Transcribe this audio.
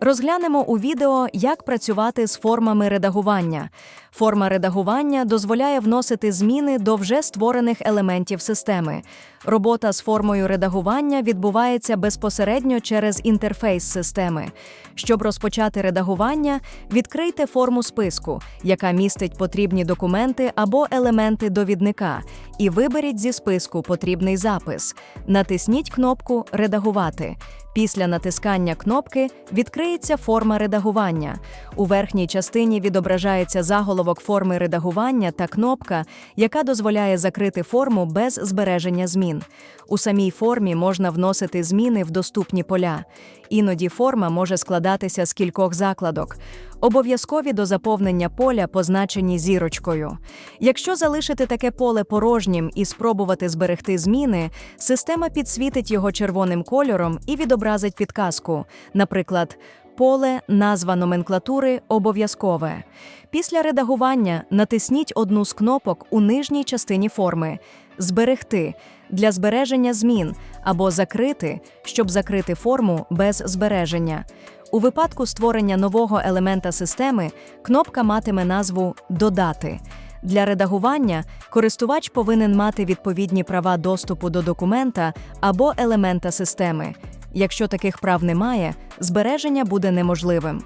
Розглянемо у відео, як працювати з формами редагування. Форма редагування дозволяє вносити зміни до вже створених елементів системи. Робота з формою редагування відбувається безпосередньо через інтерфейс системи. Щоб розпочати редагування, відкрийте форму списку, яка містить потрібні документи або елементи довідника, і виберіть зі списку потрібний запис. Натисніть кнопку Редагувати. Після натискання кнопки відкриється форма редагування. У верхній частині відображається заголовок форми редагування та кнопка, яка дозволяє закрити форму без збереження змін. У самій формі можна вносити зміни в доступні поля. Іноді форма може складатися з кількох закладок. Обов'язкові до заповнення поля позначені зірочкою. Якщо залишити таке поле порожнім і спробувати зберегти зміни, система підсвітить його червоним кольором і відобразить підказку. Наприклад, поле, назва номенклатури обов'язкове. Після редагування натисніть одну з кнопок у нижній частині форми Зберегти для збереження змін або закрити, щоб закрити форму без збереження. У випадку створення нового елемента системи кнопка матиме назву Додати. Для редагування користувач повинен мати відповідні права доступу до документа або елемента системи. Якщо таких прав немає, збереження буде неможливим.